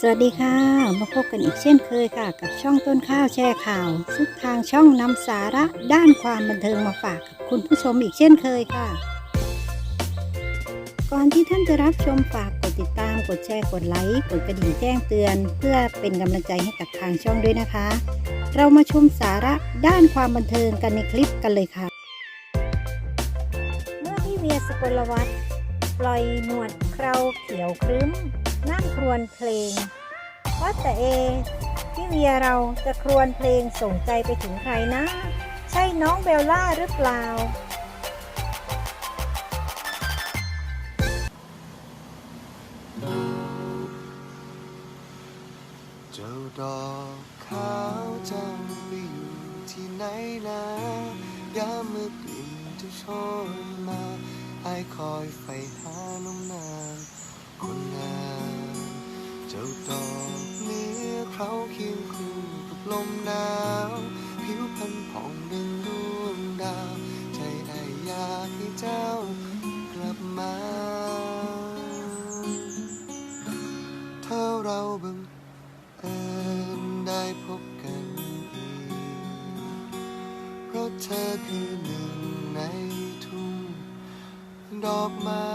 สวัสดีค่ะ มาพบกันอีกเช่นเคยค่ะ กับช่องต้นข้าวแชร์ข่าว ซึ่งทางช่องนำสาระด้านความบันเทิงมาฝากกับคุณผู้ชมอีกเช่นเคยค่ะ ก่อนที่ท่านจะรับชมฝากกดติดตาม กดแชร์ กดไลค์ กดกระดิ่งแจ้งเตือน เพื่อเป็นกำลังใจให้กับทางช่องด้วยนะคะ เรามาชมสาระด้านความบันเทิงกันในคลิปกันเลยค่ะ เมื่อพี่เวียสกลวัฒน์ปล่อยหนวดเคราเขียวครึ้ม นั่งครวญเพลงว่าแต่เอพี่เวียเราจะครวญเพลงส่งใจไปถึงใครนะ ใช่น้องเบลล่าหรือเปล่า เจ้าดอกขาวเจ้าไปอยู่ที่ไหนนะยามเมื่อกลิ่นจะโชยมาไอ้คอยไฟหาน้ำนางคนงาม จ้าดอกเนื้อเขาเคียงคู่กับลมหนาว ผิวพรรณผ่องดังดวงดาว ใจไออยากให้เจ้ากลับมา ถ้าเราบังเอิญได้พบกันอีกเพราะเธอคือหนึ่งในทุ่งดอกไม้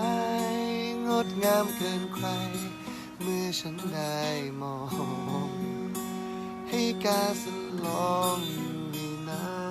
งดงามเกินใคร เมื่อฉันได้มอง ให้การสลองอยู่ในนั้น